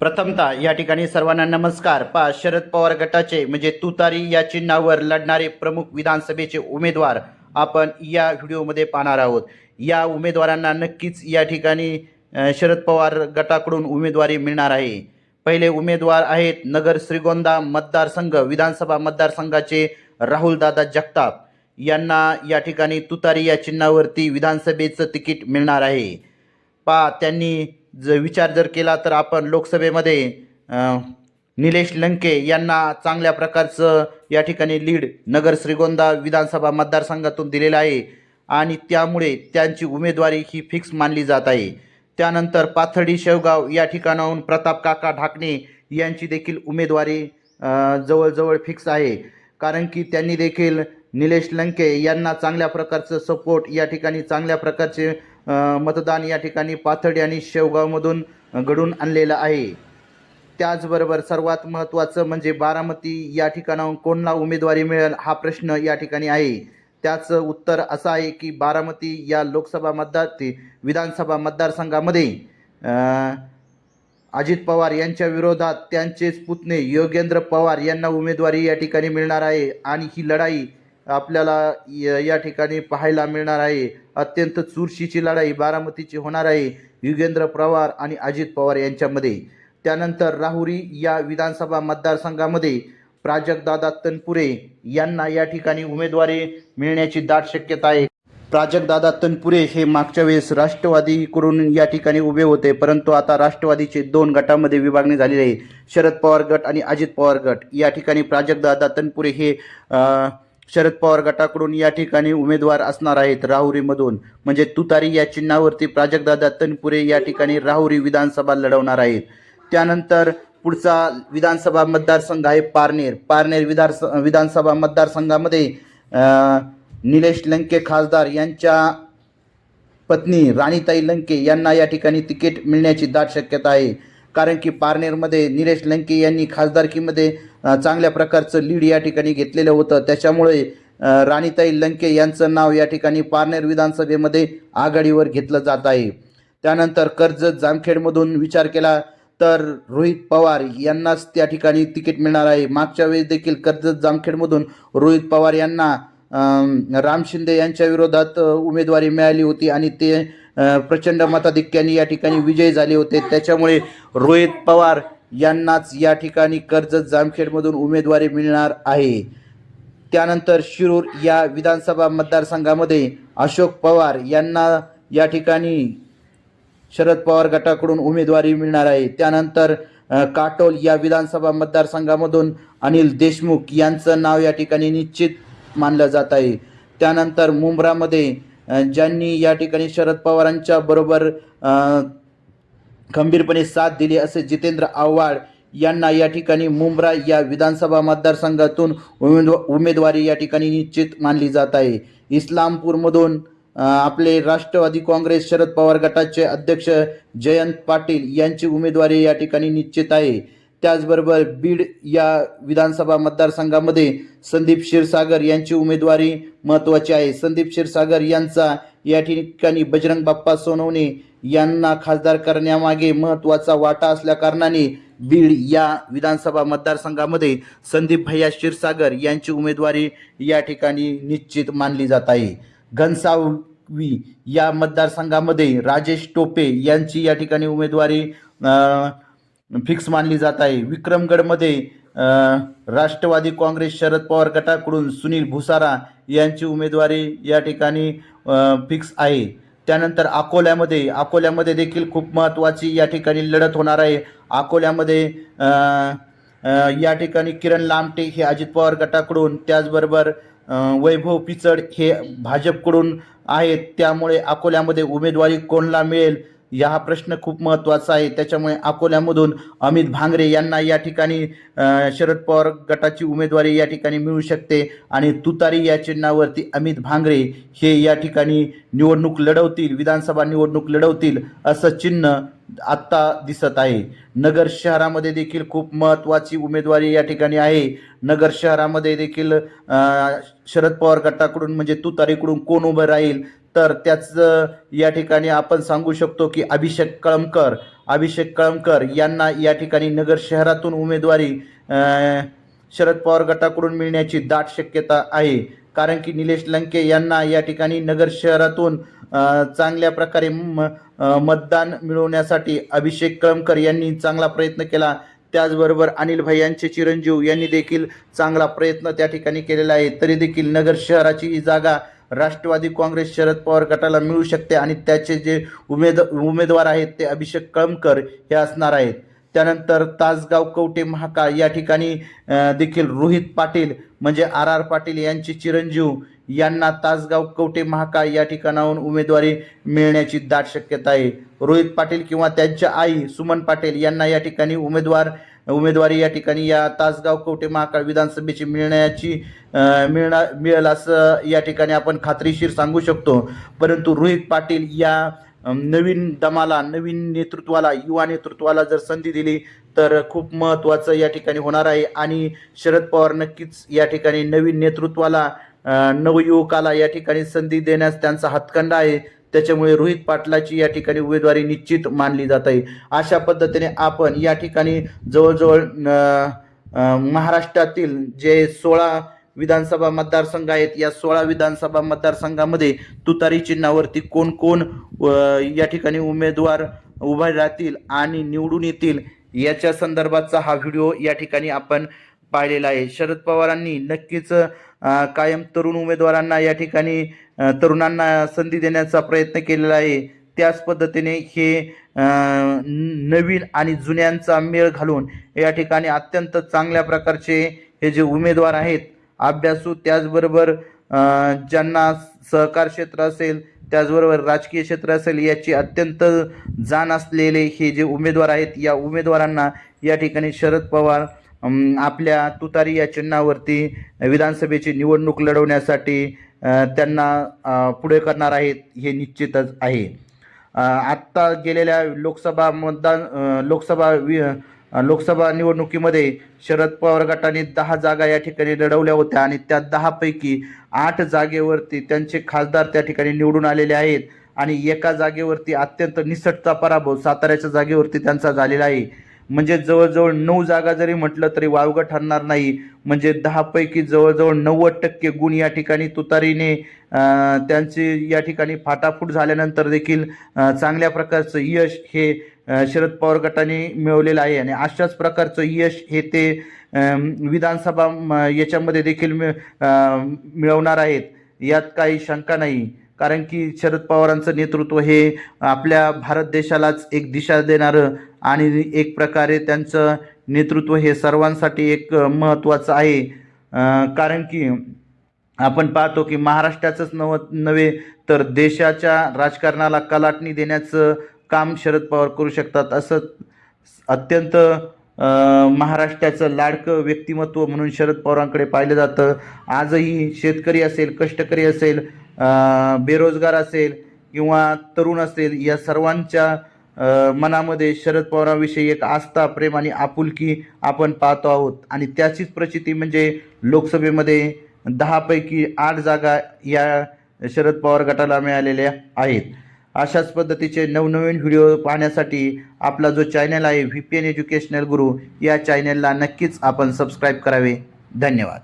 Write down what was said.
प्रथमतः या ठिकाणी सर्वांना नमस्कार. पा. शरद पवार गटाचे म्हणजे तुतारी या चिन्हावर लढणारे प्रमुख विधानसभेचे उमेदवार आपण या व्हिडिओमध्ये पाहणार आहोत. या उमेदवारांना नक्कीच या ठिकाणी शरद पवार गटाकडून उमेदवारी मिळणार आहे. पहिले उमेदवार आहेत नगर श्रीगोंदा मतदारसंघ विधानसभा मतदारसंघाचे राहुलदादा जगताप. यांना या ठिकाणी तुतारी या चिन्हावरती विधानसभेचं तिकीट मिळणार आहे. पा. त्यांनी ज विचार जर केला तर आपण लोकसभेमध्ये निलेश लंके यांना चांगल्या प्रकारचं या ठिकाणी लीड नगर श्रीगोंदा विधानसभा मतदारसंघातून दिलेलं आहे आणि त्यामुळे त्यांची उमेदवारी ही फिक्स मानली जात आहे. त्यानंतर पाथर्डी शेवगाव या ठिकाणाहून प्रताप काका ढाकणे यांची देखील उमेदवारी जवळजवळ फिक्स आहे. कारण की त्यांनी देखील निलेश लंके यांना चांगल्या प्रकारचं सपोर्ट या ठिकाणी चांगल्या प्रकारचे मतदान या ठिकाणी पाथर्डी आणि शेवगावमधून घडून आणलेलं आहे. त्याचबरोबर सर्वात महत्त्वाचं म्हणजे बारामती या ठिकाणाहून कोणला उमेदवारी मिळेल हा प्रश्न या ठिकाणी आहे. त्याचं उत्तर असं आहे की बारामती या लोकसभा मतदार ते विधानसभा मतदारसंघामध्ये अजित पवार यांच्या विरोधात त्यांचेच पुतणे योगेंद्र पवार यांना उमेदवारी या ठिकाणी मिळणार आहे आणि ही लढाई आपल्याला य- या ठिकाणी पाहायला मिळणार आहे. अत्यंत चुरशीची लढाई बारामतीची होणार आहे. युगेंद्र पवार आणि अजित पवार यांच्यामध्ये. त्यानंतर राहुरी या विधानसभा मतदारसंघामध्ये प्राजक्तदादा तनपुरे यांना या ठिकाणी उमेदवारी मिळण्याची दाट शक्यता आहे. प्राजक्तदादा तनपुरे हे मागच्या वेळेस राष्ट्रवादीकडून या ठिकाणी उभे होते परंतु आता राष्ट्रवादीचे दोन गटामध्ये विभागणी झालेली आहे. शरद पवार गट आणि अजित पवार गट. या ठिकाणी प्राजक्तदादा तनपुरे हे शरद पवार गटाकडून या ठिकाणी उमेदवार असणार आहेत राहुरीमधून. म्हणजे तुतारी या चिन्हावरती प्राजक्तदादा तनपुरे या ठिकाणी राहुरी विधानसभा लढवणार आहेत. त्यानंतर पुढचा विधानसभा मतदारसंघ आहे पारनेर. पारनेर विधानस विधानसभा मतदारसंघामध्ये निलेश लंके खासदार यांच्या पत्नी राणीताई लंके यांना या ठिकाणी तिकीट मिळण्याची दाट शक्यता आहे. कारण की पारनेरमध्ये निलेश लंके यांनी खासदारकीमध्ये चांगल्या प्रकारचं लीड या ठिकाणी घेतलेलं होतं. त्याच्यामुळे राणीताई लंके यांचं नाव या ठिकाणी पारनेर विधानसभेमध्ये आघाडीवर घेतलं जात आहे. त्यानंतर कर्जत जामखेडमधून विचार केला तर रोहित पवार यांनाच त्या ठिकाणी तिकीट मिळणार आहे. मागच्या वेळेस देखील कर्जत जामखेडमधून रोहित पवार यांना राम शिंदे यांच्या विरोधात उमेदवारी मिळाली होती आणि ते प्रचंड मताधिक्याने या ठिकाणी विजयी झाले होते. त्याच्यामुळे रोहित पवार यांनाच या ठिकाणी कर्जत जामखेडमधून उमेदवारी मिळणार आहे. त्यानंतर शिरूर या विधानसभा मतदारसंघामध्ये अशोक पवार यांना या ठिकाणी शरद पवार गटाकडून उमेदवारी मिळणार आहे. त्यानंतर काटोल या विधानसभा मतदारसंघामधून अनिल देशमुख यांचं नाव या ठिकाणी निश्चित मानलं जात आहे. त्यानंतर मुंब्रामध्ये ज्यांनी या ठिकाणी शरद पवारांच्या बरोबर खंबीरपणे साथ दिली असे जितेंद्र आव्हाड यांना या ठिकाणी मुंब्रा या विधानसभा मतदारसंघातून उमेदवा उमेदवारी या ठिकाणी निश्चित मानली जात आहे. इस्लामपूरमधून आपले राष्ट्रवादी काँग्रेस शरद पवार गटाचे अध्यक्ष जयंत पाटील यांची उमेदवारी या ठिकाणी निश्चित आहे. त्याचबरोबर बीड या विधानसभा मतदारसंघामध्ये संदीप क्षीरसागर यांची उमेदवारी महत्त्वाची आहे. संदीप क्षीरसागर यांचा या ठिकाणी बजरंग बाप्पा सोनवणे यांना खासदार करण्यामागे महत्त्वाचा वाटा असल्याकारणाने बीड या विधानसभा मतदारसंघामध्ये संदीप भैया क्षीरसागर यांची उमेदवारी या ठिकाणी निश्चित मानली जात आहे. घनसाववी या मतदारसंघामध्ये राजेश टोपे यांची या ठिकाणी उमेदवारी फिक्स मानली जात आहे. विक्रमगडमध्ये राष्ट्रवादी काँग्रेस शरद पवार गटाकडून सुनील भुसारा यांची उमेदवारी या ठिकाणी फिक्स आहे. त्यानंतर अकोल्यामध्ये अकोल्यामध्ये देखील खूप महत्त्वाची या ठिकाणी लढत होणार आहे. अकोल्यामध्ये या ठिकाणी किरण लामटे हे अजित पवार गटाकडून त्याचबरोबर वैभव पिचड हे भाजपकडून आहेत. त्यामुळे अकोल्यामध्ये उमेदवारी कोणला मिळेल? या हा प्रश्न खूप महत्त्वाचा आहे. त्याच्यामुळे अकोल्यामधून अमित भांगरे यांना या ठिकाणी शरद पवार गटाची उमेदवारी या ठिकाणी मिळू शकते आणि तुतारी या चिन्हावरती अमित भांगरे हे या ठिकाणी निवडणूक लढवतील विधानसभा निवडणूक लढवतील असं चिन्ह आत्ता दिसत आहे. नगर शहरामध्ये देखील खूप महत्त्वाची उमेदवारी या ठिकाणी आहे. नगर शहरामध्ये देखील शरद पवार गटाकडून म्हणजे तुतारीकडून कोण उभं राहील? तर त्याचं या ठिकाणी आपण सांगू शकतो की अभिषेक कळमकर अभिषेक कळमकर यांना या ठिकाणी नगर शहरातून उमेदवारी शरद पवार गटाकडून मिळण्याची दाट शक्यता आहे. कारण की निलेश लंके यांना या ठिकाणी नगर शहरातून चांगल्या प्रकारे म- मतदान मिळवण्यासाठी अभिषेक कळमकर यांनी चांगला प्रयत्न केला. त्याचबरोबर अनिल भाई यांचे चिरंजीव यांनी देखील चांगला प्रयत्न त्या ठिकाणी केलेला आहे. तरी देखील नगर शहराची ही जागा राष्ट्रवादी काँग्रेस शरद पवार गटाला मिळू शकते आणि त्याचे जे उमेद उमेदवार आहेत ते अभिषेक कळमकर हे असणार आहेत. त्यानंतर तासगाव कवटे महाकाळ या ठिकाणी देखील रोहित पाटील म्हणजे आर आर पाटील यांचे चिरंजीव यांना तासगाव कवटे महाकाळ या ठिकाणाहून उमेदवारी मिळण्याची दाट शक्यता आहे. रोहित पाटील किंवा त्यांच्या आई सुमन पाटील यांना या ठिकाणी उमेदवार उमेदवारी या ठिकाणी या तासगाव कवटे महाकाळ विधानसभेची मिळण्याची मिळणार मिळेल असं या ठिकाणी आपण खात्रीशीर सांगू शकतो. परंतु रोहित पाटील या नवीन दमाला नवीन नेतृत्वाला युवा नेतृत्वाला जर संधी दिली तर खूप महत्त्वाचं या ठिकाणी होणार आहे. आणि शरद पवार नक्कीच या ठिकाणी नवीन नेतृत्वाला नवयुवकाला या ठिकाणी संधी देण्यास त्यांचा हातखंडा आहे. त्याच्यामुळे रोहित पाटलाची या ठिकाणी उमेदवारी निश्चित मानली जात आहे. अशा पद्धतीने आपण या ठिकाणी जवळजवळ महाराष्ट्रातील जे सोळा विधानसभा मतदारसंघ आहेत. या सोळा विधानसभा मतदारसंघामध्ये तुतारी चिन्हावरती कोण कोण या ठिकाणी उमेदवार उभे राहतील आणि निवडून येतील याच्या संदर्भातचा हा व्हिडिओ या ठिकाणी आपण पाहिलेला आहे. शरद पवारांनी नक्कीच कायम तरुण उमेदवारांना या ठिकाणी तरुणांना संधी देण्याचा प्रयत्न केलेला आहे. त्याच पद्धतीने हे नवीन आणि जुन्यांचा मेळ घालून या ठिकाणी अत्यंत चांगल्या प्रकारचे हे जे उमेदवार आहेत अभ्यासू त्याचबरोबर ज्यांना सहकार क्षेत्र असेल त्याचबरोबर राजकीय क्षेत्र असेल याची अत्यंत जाण असलेले हे जे उमेदवार आहेत या उमेदवारांना या ठिकाणी शरद पवार आपल्या तुतारी या चिन्हावरती विधानसभेची निवडणूक लढवण्यासाठी त्यांना पुढे करणार आहेत हे निश्चितच आहे. आत्ता गेलेल्या लोकसभा मतदान लोकसभा वि लोकसभा निवडणुकीमध्ये शरद पवार गटाने दहा जागा या ठिकाणी लढवल्या होत्या आणि त्या दहापैकी आठ जागेवरती त्यांचे खासदार त्या ठिकाणी निवडून आलेले आहेत. आणि एका जागेवरती अत्यंत निसटता पराभव साताऱ्याच्या जागेवरती त्यांचा झालेला आहे. म्हणजे जवळजवळ नऊ जागा जरी म्हटलं तरी वावगं ठरणार नाही. म्हणजे दहापैकी जवळजवळ नव्वद टक्के गुण या ठिकाणी तुतारीने त्यांचे त्यांची या ठिकाणी फाटाफूट झाल्यानंतर देखील चांगल्या प्रकारचं यश हे शरद पवार गटाने मिळवलेलं आहे. आणि अशाच प्रकारचं यश हे ते विधानसभा म, याच्यामध्ये देखील मिळवणार आहेत. यात काही शंका नाही. कारण की शरद पवारांचं नेतृत्व हे आपल्या भारत देशालाच एक दिशा देणारं आणि एक प्रकारे त्यांचं नेतृत्व हे सर्वांसाठी एक महत्त्वाचं आहे. कारण की आपण पाहतो की महाराष्ट्राचंच नव नव्हे तर देशाच्या राजकारणाला कलाटणी देण्याचं काम शरद पवार करू शकतात. असं अत्यंत महाराष्ट्राचं लाडकं व्यक्तिमत्व म्हणून शरद पवारांकडे पाहिलं जातं. आजही शेतकरी असेल कष्टकरी असेल बेरोजगार असेल किंवा तरुण असेल या सर्वांच्या मनामध्ये शरद पवारांविषयी एक आस्था प्रेम आणि आपुलकी आपण पाहतो आहोत. आणि त्याचीच प्रचिती म्हणजे लोकसभेमध्ये दहापैकी आठ जागा या शरद पवार गटाला मिळालेल्या आहेत. अशाच पद्धतीचे नवनवीन व्हिडिओ पाहण्यासाठी आपला जो चॅनल आहे व्ही पी एन एज्युकेशनल गुरु या चॅनलला नक्कीच आपण सबस्क्राईब करावे. धन्यवाद.